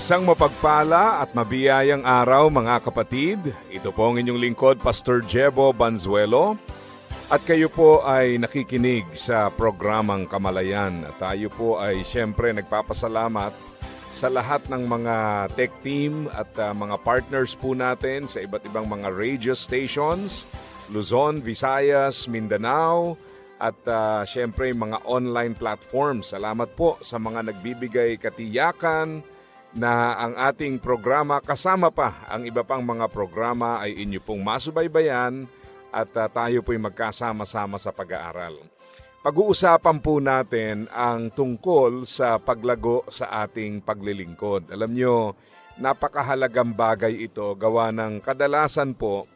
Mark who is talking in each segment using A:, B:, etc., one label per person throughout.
A: Isang mapagpala at mabiyayang araw mga kapatid. Ito po ang inyong lingkod, Pastor Jebo Banzuelo. At kayo po ay nakikinig sa programang Kamalayan. At tayo po ay siyempre nagpapasalamat sa lahat ng mga tech team at uh, mga partners po natin sa iba't ibang mga radio stations, Luzon, Visayas, Mindanao, at uh, siyempre mga online platforms. Salamat po sa mga nagbibigay katiyakan, na ang ating programa kasama pa ang iba pang mga programa ay inyo pong masubaybayan at uh, tayo po'y magkasama-sama sa pag-aaral. Pag-uusapan po natin ang tungkol sa paglago sa ating paglilingkod. Alam nyo, napakahalagang bagay ito gawa ng kadalasan po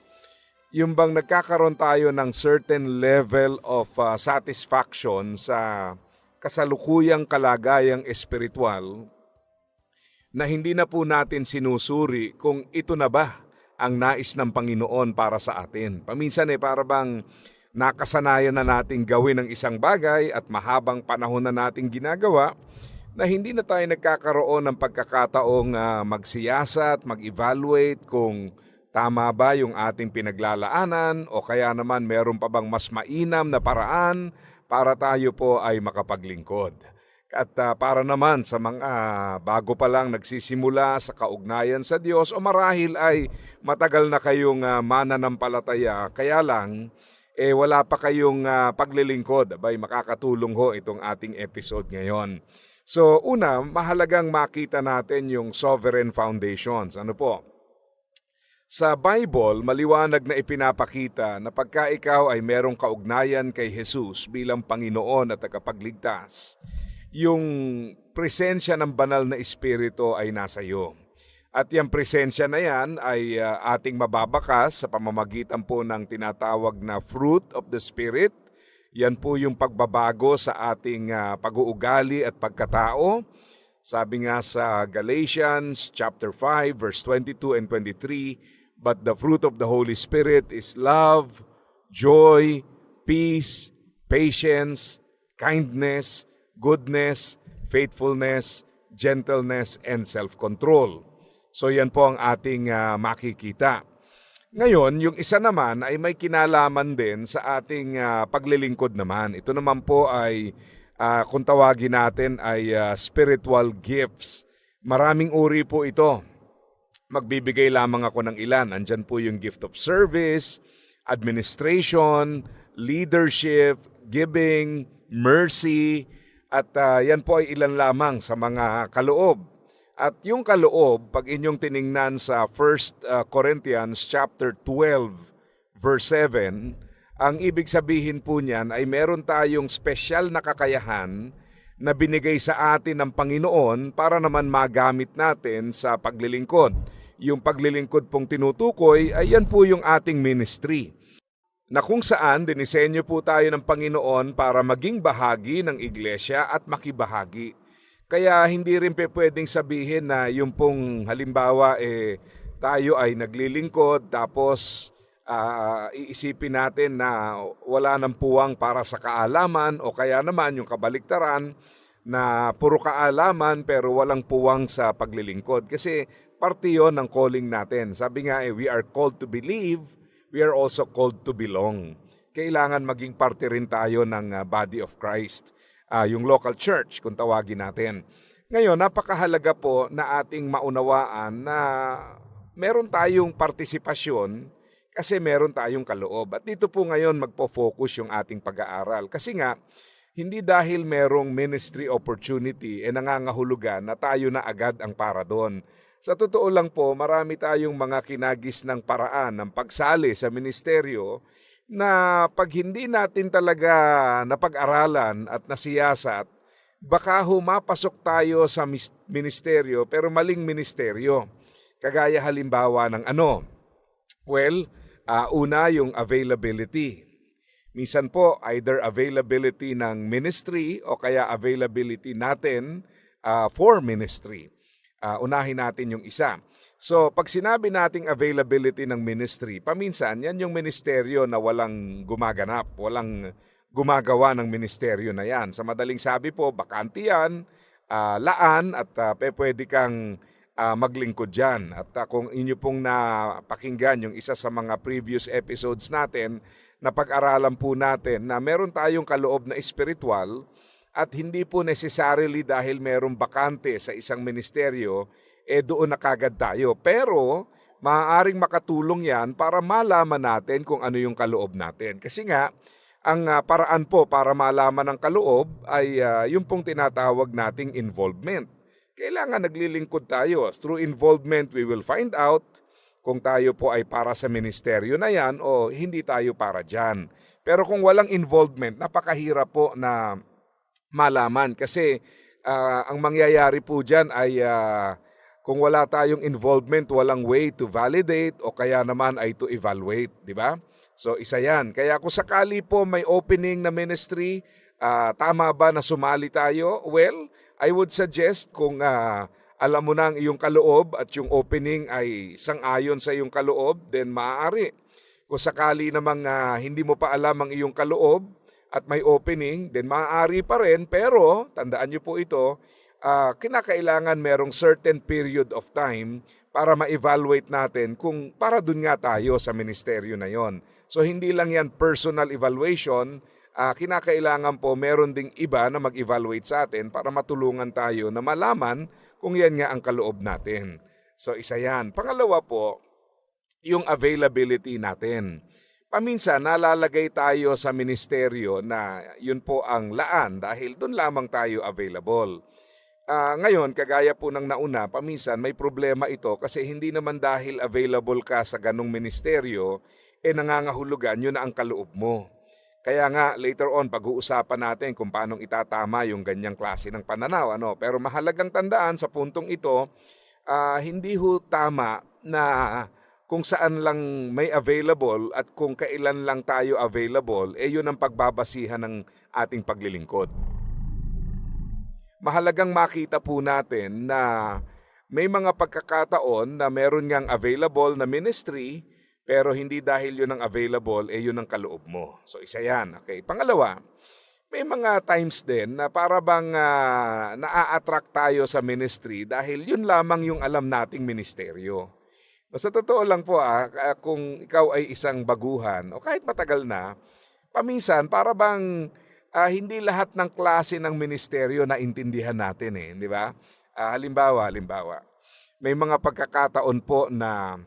A: yung bang nagkakaroon tayo ng certain level of uh, satisfaction sa kasalukuyang kalagayang espiritual na hindi na po natin sinusuri kung ito na ba ang nais ng Panginoon para sa atin. Paminsan eh para bang nakasanayan na nating gawin ang isang bagay at mahabang panahon na nating ginagawa na hindi na tayo nagkakaroon ng pagkakataong uh, magsiyasat, mag-evaluate kung tama ba yung ating pinaglalaanan o kaya naman meron pa bang mas mainam na paraan para tayo po ay makapaglingkod. At uh, para naman sa mga uh, bago pa lang nagsisimula sa kaugnayan sa Diyos o marahil ay matagal na kayong uh, mananampalataya, kaya lang eh wala pa kayong uh, paglilingkod, abay makakatulong ho itong ating episode ngayon. So una, mahalagang makita natin yung sovereign foundations. Ano po? Sa Bible, maliwanag na ipinapakita na pagka ikaw ay merong kaugnayan kay Jesus bilang Panginoon at tagapagligtas, yung presensya ng banal na espiritu ay nasa iyo. At yung presensya na yan ay uh, ating mababakas sa pamamagitan po ng tinatawag na fruit of the Spirit. Yan po yung pagbabago sa ating uh, pag-uugali at pagkatao. Sabi nga sa Galatians chapter 5 verse 22 and 23, but the fruit of the Holy Spirit is love, joy, peace, patience, kindness, goodness, faithfulness, gentleness, and self-control. So yan po ang ating uh, makikita. Ngayon, yung isa naman ay may kinalaman din sa ating uh, paglilingkod naman. Ito naman po ay, uh, kung tawagin natin, ay uh, spiritual gifts. Maraming uri po ito. Magbibigay lamang ako ng ilan. Andyan po yung gift of service, administration, leadership, giving, mercy, at uh, yan po ay ilan lamang sa mga kaloob. At yung kaloob, pag inyong tiningnan sa 1 uh, ah, Corinthians chapter 12 verse 7, ang ibig sabihin po niyan ay meron tayong special na kakayahan na binigay sa atin ng Panginoon para naman magamit natin sa paglilingkod. Yung paglilingkod pong tinutukoy ay yan po yung ating ministry na kung saan dinisenyo po tayo ng Panginoon para maging bahagi ng iglesia at makibahagi. Kaya hindi rin pe pwedeng sabihin na yung pong halimbawa eh tayo ay naglilingkod tapos uh, iisipin natin na wala nang puwang para sa kaalaman o kaya naman yung kabaliktaran na puro kaalaman pero walang puwang sa paglilingkod. Kasi parte yon ng calling natin. Sabi nga eh, we are called to believe we are also called to belong. Kailangan maging parte rin tayo ng uh, body of Christ, uh, yung local church kung tawagin natin. Ngayon, napakahalaga po na ating maunawaan na meron tayong partisipasyon kasi meron tayong kaloob. At dito po ngayon magpo-focus yung ating pag-aaral. Kasi nga, hindi dahil merong ministry opportunity e eh nangangahulugan na tayo na agad ang para doon. Sa totoo lang po, marami tayong mga kinagis ng paraan ng pagsali sa ministeryo na pag hindi natin talaga napag-aralan at nasiyasat, baka humapasok tayo sa ministeryo pero maling ministeryo. Kagaya halimbawa ng ano? Well, ah, una yung availability. Minsan po, either availability ng ministry o kaya availability natin ah, for ministry. Ah, unahin natin yung isa. So, pag sinabi nating availability ng ministry, paminsan yan yung ministeryo na walang gumaganap, walang gumagawa ng ministeryo na yan. Sa madaling sabi po, bakante yan, ah, laan at pe- pwede kang ah, maglingkod dyan. At ah, kung inyo pong napakinggan yung isa sa mga previous episodes natin, na pag-aralan po natin na meron tayong kaloob na espiritual at hindi po necessarily dahil merong bakante sa isang ministeryo, eh doon na kagad tayo. Pero maaaring makatulong yan para malaman natin kung ano yung kaloob natin. Kasi nga, ang ah, paraan po para malaman ang kaloob ay ah, yung pong tinatawag nating involvement. Kailangan naglilingkod tayo. Through involvement, we will find out kung tayo po ay para sa ministeryo na yan o hindi tayo para dyan. Pero kung walang involvement, napakahirap po na malaman kasi ah, ang mangyayari po dyan ay ah, kung wala tayong involvement, walang way to validate o kaya naman ay to evaluate, di ba? So isa yan. Kaya kung sakali po may opening na ministry, ah, tama ba na sumali tayo? Well, I would suggest kung ah, alam mo na ang iyong kaloob at yung opening ay sang-ayon sa iyong kaloob, then maaari. Kung sakali namang ah, hindi mo pa alam ang iyong kaloob at may opening, then maaari pa rin. Pero, tandaan niyo po ito, ah, kinakailangan merong certain period of time para ma-evaluate natin kung para dun nga tayo sa ministeryo na yon. So hindi lang yan personal evaluation, ah, kinakailangan po meron ding iba na mag-evaluate sa atin para matulungan tayo na malaman kung yan nga ang kaloob natin. So isa yan. Pangalawa po, yung availability natin. Paminsan nalalagay tayo sa ministeryo na yun po ang laan dahil doon lamang tayo available. Ah, ngayon, kagaya po ng nauna, paminsan may problema ito kasi hindi naman dahil available ka sa ganong ministeryo, eh nangangahulugan yun na ang kaloob mo. Kaya nga, later on, pag-uusapan natin kung paano itatama yung ganyang klase ng pananaw. Ano? Pero mahalagang tandaan sa puntong ito, ah, hindi ho tama na kung saan lang may available at kung kailan lang tayo available, eh yun ang pagbabasihan ng ating paglilingkod. Mahalagang makita po natin na may mga pagkakataon na meron ngang available na ministry, pero hindi dahil yun ang available, eh yun ang kaloob mo. So isa yan. Okay. Pangalawa, may mga times din na para bang ah, naa-attract tayo sa ministry dahil yun lamang yung alam nating ministeryo. Sa totoo lang po, ah, ah, kung ikaw ay isang baguhan o kahit matagal na, paminsan para bang ah, hindi lahat ng klase ng ministeryo na intindihan natin eh, di ba? Ah, halimbawa, halimbawa, may mga pagkakataon po na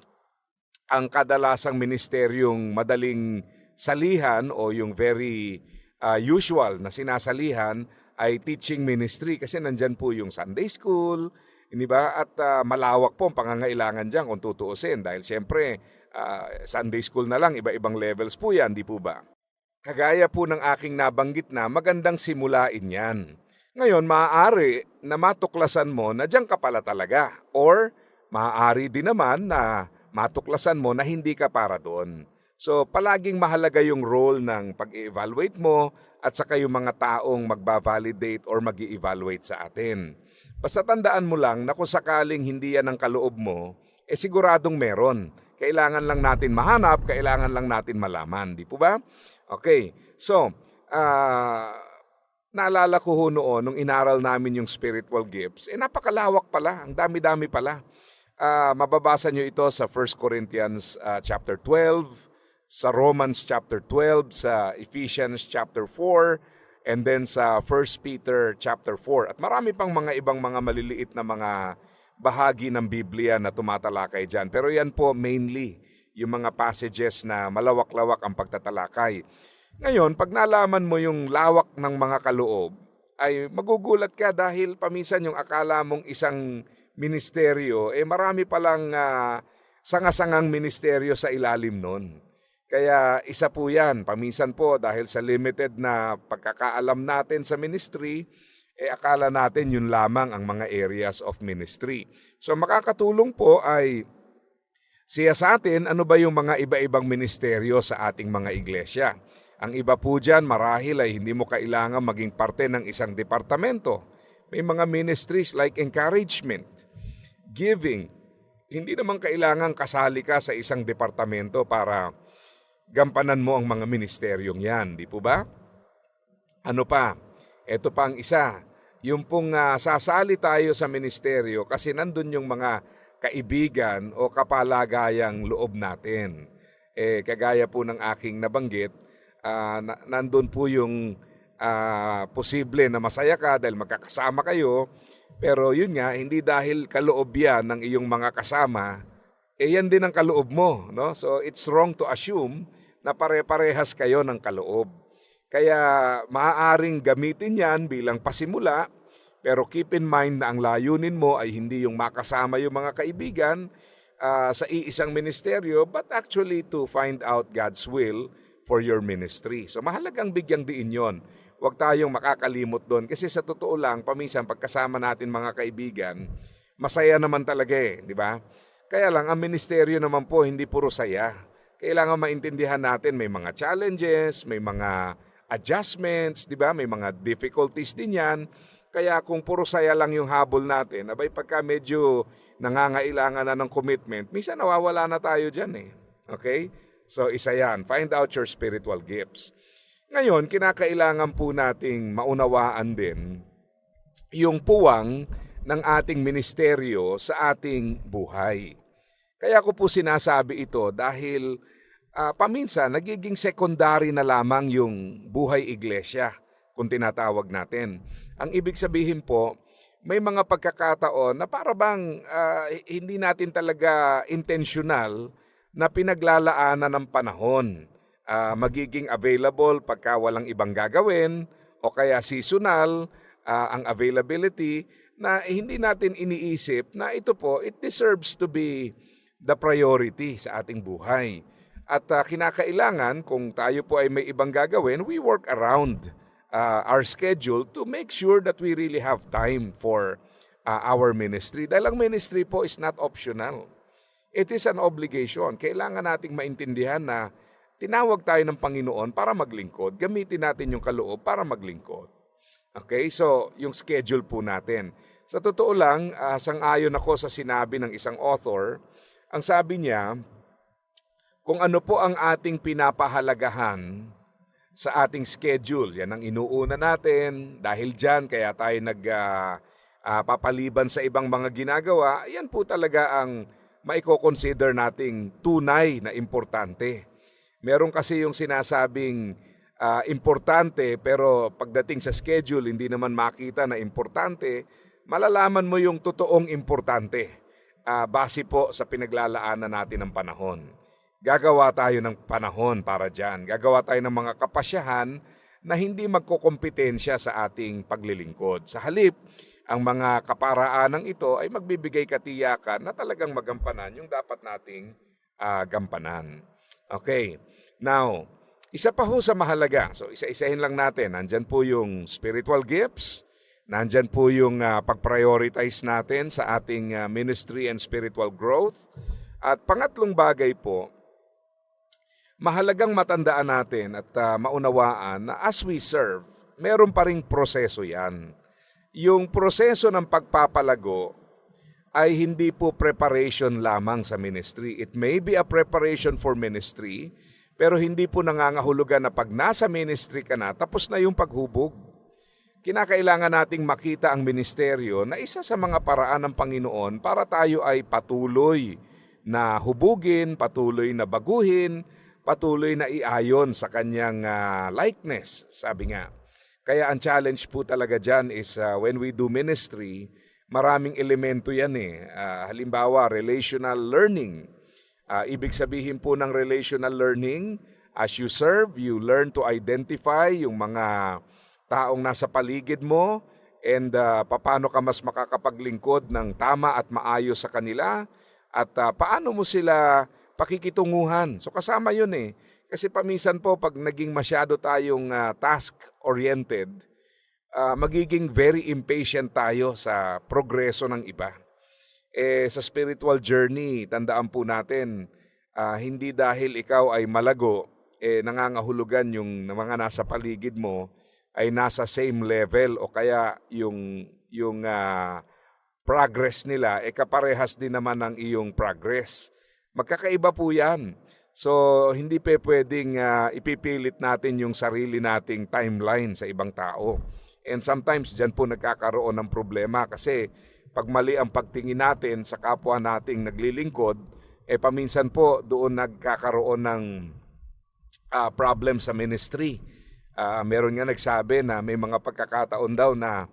A: ang kadalasang ministeryong madaling salihan o yung very ah, usual na sinasalihan ay teaching ministry kasi nandyan po yung Sunday school, hindi ba? At ah, malawak po ang pangangailangan diyan kung tutuusin dahil siyempre ah, Sunday school na lang, iba-ibang levels po yan, di po ba? Kagaya po ng aking nabanggit na magandang simulain yan. Ngayon, maaari na matuklasan mo na diyan ka pala talaga. Or, maaari din naman na matuklasan mo na hindi ka para doon. So, palaging mahalaga yung role ng pag-evaluate mo at saka yung mga taong magbavalidate or mag evaluate sa atin. Basta tandaan mo lang na kung sakaling hindi yan ang kaloob mo, eh siguradong meron. Kailangan lang natin mahanap, kailangan lang natin malaman. Di po ba? Okay. So, ah naalala ko ho noon, nung inaral namin yung spiritual gifts, eh napakalawak pala, ang dami-dami pala. Ah, mababasa nyo ito sa 1 Corinthians ah, chapter 12, sa Romans chapter 12, sa Ephesians chapter 4, and then sa 1 Peter chapter 4. At marami pang mga ibang mga maliliit na mga bahagi ng Biblia na tumatalakay dyan. Pero yan po mainly yung mga passages na malawak-lawak ang pagtatalakay. Ngayon, pag nalaman mo yung lawak ng mga kaloob, ay magugulat ka dahil paminsan yung akala mong isang ministeryo, eh marami palang ah, sanga-sangang ministeryo sa ilalim nun. Kaya isa po yan, paminsan po dahil sa limited na pagkakaalam natin sa ministry, eh akala natin yun lamang ang mga areas of ministry. So makakatulong po ay siya sa atin ano ba yung mga iba-ibang ministeryo sa ating mga iglesia. Ang iba po dyan, marahil ay hindi mo kailangan maging parte ng isang departamento. May mga ministries like encouragement, giving. Hindi naman kailangan kasali ka sa isang departamento para gampanan mo ang mga ministeryong yan, di po ba? Ano pa? Ito pa ang isa. Yung pong ah, sasali tayo sa ministeryo kasi nandun yung mga kaibigan o kapalagayang loob natin. Eh, kagaya po ng aking nabanggit, ah, na- nandun po yung ah, posible na masaya ka dahil magkakasama kayo. Pero yun nga, hindi dahil kaloob yan ng iyong mga kasama, eh yan din ang kaloob mo. No? So it's wrong to assume na pare-parehas kayo ng kaloob. Kaya maaaring gamitin yan bilang pasimula, pero keep in mind na ang layunin mo ay hindi yung makasama yung mga kaibigan ah, sa iisang ministeryo, but actually to find out God's will for your ministry. So mahalagang bigyang diin yon. Huwag tayong makakalimot doon. Kasi sa totoo lang, paminsan pagkasama natin mga kaibigan, masaya naman talaga eh, di ba? Kaya lang, ang ministeryo naman po, hindi puro saya. Kailangan maintindihan natin may mga challenges, may mga adjustments, di ba? May mga difficulties din yan. Kaya kung puro saya lang yung habol natin, abay pagka medyo nangangailangan na ng commitment, minsan nawawala na tayo dyan eh. Okay? So isa yan, find out your spiritual gifts. Ngayon, kinakailangan po nating maunawaan din yung puwang ng ating ministeryo sa ating buhay. Kaya ko po sinasabi ito dahil ah, paminsan nagiging secondary na lamang yung buhay iglesia kung tinatawag natin. Ang ibig sabihin po, may mga pagkakataon na para bang ah, hindi natin talaga intentional na pinaglalaanan ng panahon. Ah, magiging available pagka walang ibang gagawin o kaya seasonal ah, ang availability na hindi natin iniisip na ito po, it deserves to be the priority sa ating buhay. At ah, kinakailangan kung tayo po ay may ibang gagawin, we work around ah, our schedule to make sure that we really have time for ah, our ministry. Dahil ang ministry po is not optional. It is an obligation. Kailangan nating maintindihan na tinawag tayo ng Panginoon para maglingkod. Gamitin natin yung kaloob para maglingkod. Okay, so yung schedule po natin. Sa totoo lang, ah, sang-ayon ako sa sinabi ng isang author. Ang sabi niya, kung ano po ang ating pinapahalagahan sa ating schedule, yan ang inuuna natin. Dahil dyan, kaya tayo nag ah, papaliban sa ibang mga ginagawa, yan po talaga ang maiko-consider nating tunay na importante. Meron kasi yung sinasabing ah, importante pero pagdating sa schedule hindi naman makita na importante, malalaman mo yung totoong importante ah, base po sa pinaglalaanan natin ng panahon. Gagawa tayo ng panahon para dyan. Gagawa tayo ng mga kapasyahan na hindi magkukompetensya sa ating paglilingkod. Sa halip, ang mga kaparaanang ito ay magbibigay katiyakan na talagang magampanan yung dapat nating ah, gampanan. Okay. Now, isa pa ho sa mahalaga. So, isa-isahin lang natin. Nandyan po yung spiritual gifts. Nandyan po yung ah, pag-prioritize natin sa ating ah, ministry and spiritual growth. At pangatlong bagay po, mahalagang matandaan natin at ah, maunawaan na as we serve, meron pa ring proseso yan. Yung proseso ng pagpapalago ay hindi po preparation lamang sa ministry. It may be a preparation for ministry, pero hindi po nangangahulugan na pag nasa ministry ka na, tapos na yung paghubog. Kinakailangan nating makita ang ministeryo na isa sa mga paraan ng Panginoon para tayo ay patuloy na hubugin, patuloy na baguhin, patuloy na iayon sa kanyang ah, likeness, sabi nga. Kaya ang challenge po talaga dyan is ah, when we do ministry, maraming elemento yan eh. Ah, halimbawa, relational learning. Ah, ibig sabihin po ng relational learning, as you serve, you learn to identify yung mga taong nasa paligid mo and ah, paano ka mas makakapaglingkod ng tama at maayos sa kanila at ah, paano mo sila pakikitunguhan. So kasama yun eh. Kasi paminsan po pag naging masyado tayong ah, task-oriented, ah, magiging very impatient tayo sa progreso ng iba. Eh, sa spiritual journey, tandaan po natin, ah, hindi dahil ikaw ay malago, eh, nangangahulugan yung mga nasa paligid mo ay nasa same level o kaya yung, yung ah, progress nila, eh kaparehas din naman ng iyong progress. Magkakaiba po yan. So, hindi pa pwedeng ah, ipipilit natin yung sarili nating timeline sa ibang tao. And sometimes dyan po nagkakaroon ng problema kasi pag mali ang pagtingin natin sa kapwa nating naglilingkod, eh paminsan po doon nagkakaroon ng ah, problem sa ministry. Ah, meron nga nagsabi na may mga pagkakataon daw na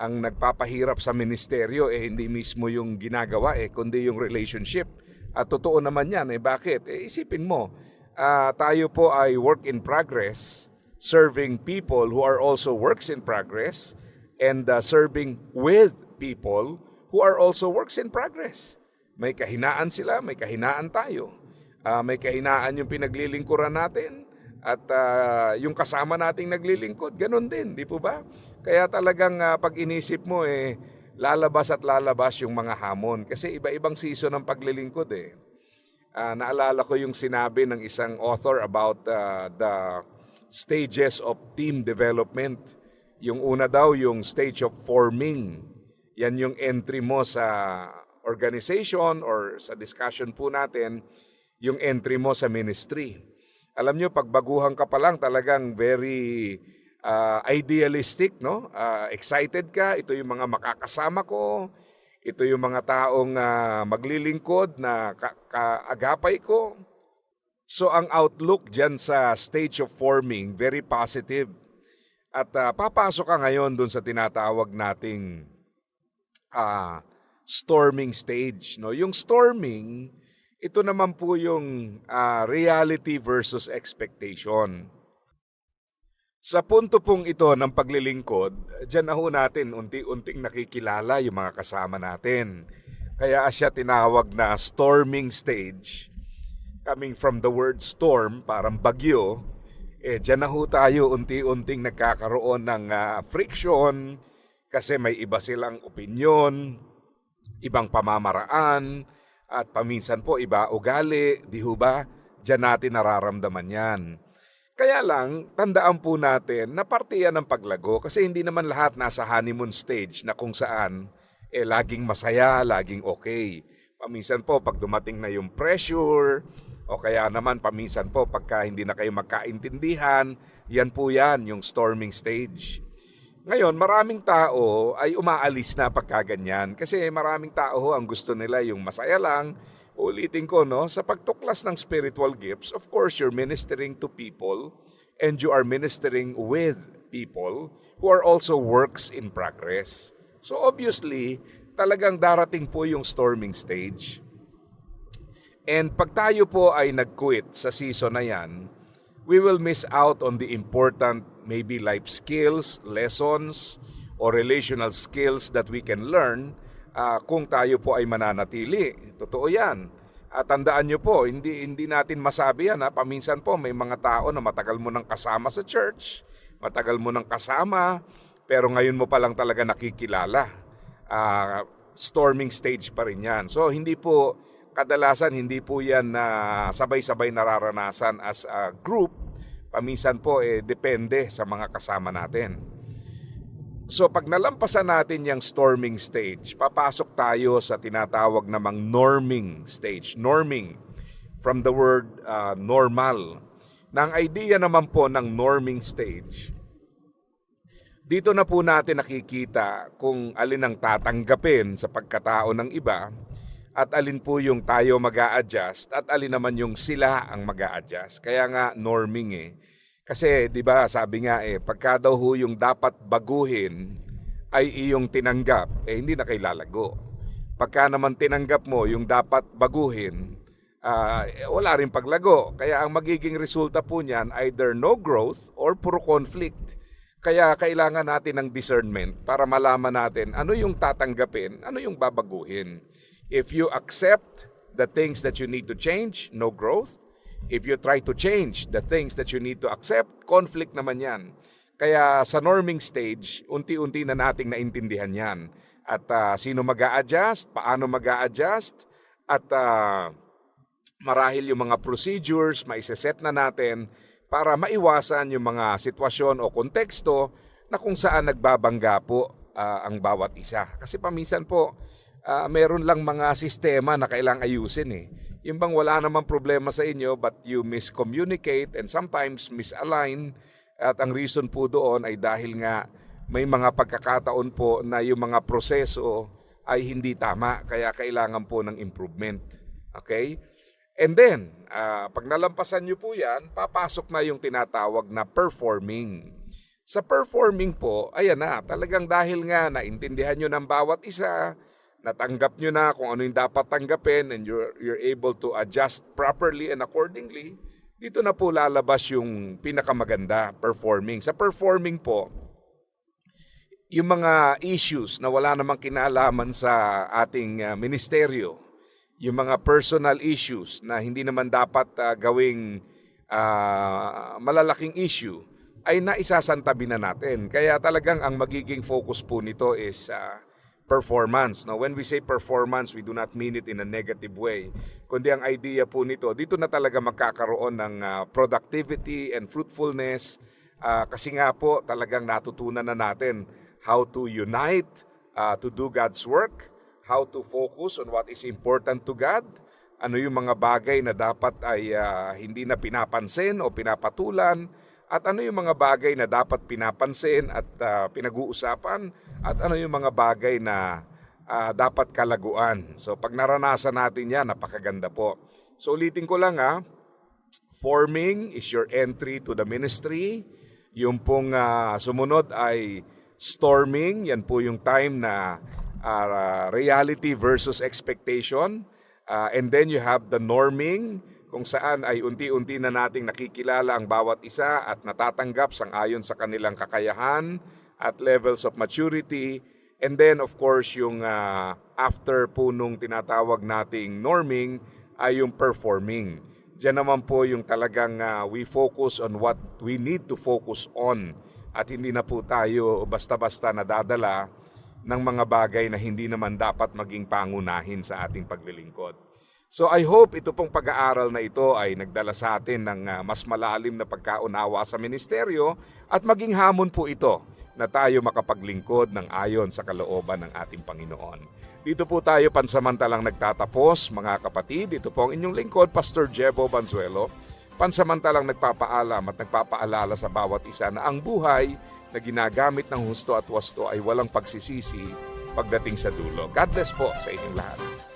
A: ang nagpapahirap sa ministeryo eh hindi mismo yung ginagawa eh kundi yung relationship. At totoo naman yan eh bakit? Eh isipin mo, ah, tayo po ay work in progress, serving people who are also works in progress and ah, serving with people who are also works in progress. May kahinaan sila, may kahinaan tayo. Ah, may kahinaan yung pinaglilingkuran natin at ah, yung kasama nating naglilingkod, ganun din, di po ba? Kaya talagang ah, pag inisip mo eh lalabas at lalabas yung mga hamon kasi iba-ibang season ng paglilingkod eh. Ah, naalala ko yung sinabi ng isang author about ah, the stages of team development. Yung una daw yung stage of forming. Yan yung entry mo sa organization or sa discussion po natin, yung entry mo sa ministry. Alam nyo, pag baguhan ka pa lang, talagang very ah, idealistic, no? Ah, excited ka, ito yung mga makakasama ko, ito yung mga taong ah, maglilingkod na ka- kaagapay ko. So ang outlook dyan sa stage of forming, very positive. At ah, papasok ka ngayon dun sa tinatawag nating ah, storming stage. No? Yung storming, ito naman po yung ah, reality versus expectation. Sa punto pong ito ng paglilingkod, dyan na ho natin unti-unting nakikilala yung mga kasama natin. Kaya siya tinawag na storming stage. Coming from the word storm, parang bagyo, eh dyan na ho tayo unti-unting nagkakaroon ng ah, friction kasi may iba silang opinion, ibang pamamaraan, at paminsan po iba ugali, di ho ba? Diyan natin nararamdaman yan. Kaya lang, tandaan po natin na parte yan ng paglago kasi hindi naman lahat nasa honeymoon stage na kung saan eh laging masaya, laging okay. Paminsan po pag dumating na yung pressure o kaya naman paminsan po pagka hindi na kayo magkaintindihan, yan po yan yung storming stage. Ngayon, maraming tao ay umaalis na pagkaganyan kasi maraming tao ho ang gusto nila yung masaya lang. Ulitin ko, no, sa pagtuklas ng spiritual gifts, of course, you're ministering to people and you are ministering with people who are also works in progress. So obviously, talagang darating po yung storming stage. And pag tayo po ay nag-quit sa season na yan, we will miss out on the important maybe life skills, lessons, or relational skills that we can learn ah, kung tayo po ay mananatili. Totoo yan. At tandaan nyo po, hindi, hindi natin masabi yan. Ha? Paminsan po may mga tao na matagal mo nang kasama sa church, matagal mo nang kasama, pero ngayon mo pa lang talaga nakikilala. Ah, storming stage pa rin yan. So hindi po, kadalasan hindi po yan na sabay-sabay nararanasan as a group. Paminsan po eh, depende sa mga kasama natin. So pag nalampasan natin yung storming stage, papasok tayo sa tinatawag namang norming stage. Norming from the word uh, normal. Na ang idea naman po ng norming stage, dito na po natin nakikita kung alin ang tatanggapin sa pagkatao ng iba at alin po yung tayo mag adjust at alin naman yung sila ang mag adjust Kaya nga norming eh. Kasi 'di ba sabi nga eh pagka daw ho yung dapat baguhin ay iyong tinanggap eh hindi na kay. Pagka naman tinanggap mo yung dapat baguhin eh, wala rin paglago. Kaya ang magiging resulta po niyan either no growth or puro conflict. Kaya kailangan natin ng discernment para malaman natin ano yung tatanggapin, ano yung babaguhin. If you accept the things that you need to change, no growth. If you try to change the things that you need to accept, conflict naman yan. Kaya sa norming stage, unti-unti na nating naintindihan yan. At ah, sino mag adjust paano mag adjust at ah, marahil yung mga procedures, maiseset na natin para maiwasan yung mga sitwasyon o konteksto na kung saan nagbabangga po ah, ang bawat isa. Kasi paminsan po, ah, meron lang mga sistema na kailang ayusin eh. Yung bang wala namang problema sa inyo but you miscommunicate and sometimes misalign at ang reason po doon ay dahil nga may mga pagkakataon po na yung mga proseso ay hindi tama kaya kailangan po ng improvement. Okay? And then, ah, pag nalampasan nyo po yan, papasok na yung tinatawag na performing. Sa performing po, ayan na, talagang dahil nga naintindihan nyo ng bawat isa, natanggap nyo na kung ano yung dapat tanggapin and you're, you're able to adjust properly and accordingly, dito na po lalabas yung pinakamaganda, performing. Sa performing po, yung mga issues na wala namang kinalaman sa ating ah, ministeryo, yung mga personal issues na hindi naman dapat ah, gawing ah, malalaking issue, ay naisasantabi na natin. Kaya talagang ang magiging focus po nito is ah, performance. Now, when we say performance, we do not mean it in a negative way. Kundi ang idea po nito, dito na talaga magkakaroon ng ah, productivity and fruitfulness. Ah, kasi nga po, talagang natutunan na natin how to unite ah, to do God's work, how to focus on what is important to God, ano yung mga bagay na dapat ay ah, hindi na pinapansin o pinapatulan, at ano yung mga bagay na dapat pinapansin at ah, pinag-uusapan, at ano yung mga bagay na ah, dapat kalaguan. So pag naranasan natin yan, napakaganda po. So ulitin ko lang ha, forming is your entry to the ministry. Yung pong ah, sumunod ay storming, yan po yung time na ah, reality versus expectation. Ah, and then you have the norming, kung saan ay unti-unti na nating nakikilala ang bawat isa at natatanggap sang ayon sa kanilang kakayahan at levels of maturity. And then of course yung ah, after po nung tinatawag nating norming ay yung performing. Diyan naman po yung talagang ah, we focus on what we need to focus on at hindi na po tayo basta-basta nadadala ng mga bagay na hindi naman dapat maging pangunahin sa ating paglilingkod. So I hope ito pong pag-aaral na ito ay nagdala sa atin ng ah, mas malalim na pagkaunawa sa ministeryo at maging hamon po ito na tayo makapaglingkod ng ayon sa kalooban ng ating Panginoon. Dito po tayo pansamantalang nagtatapos, mga kapatid. Ito po ang inyong lingkod, Pastor Jebo Banzuelo. Pansamantalang nagpapaalam at nagpapaalala sa bawat isa na ang buhay na ginagamit ng husto at wasto ay walang pagsisisi pagdating sa dulo. God bless po sa inyong lahat.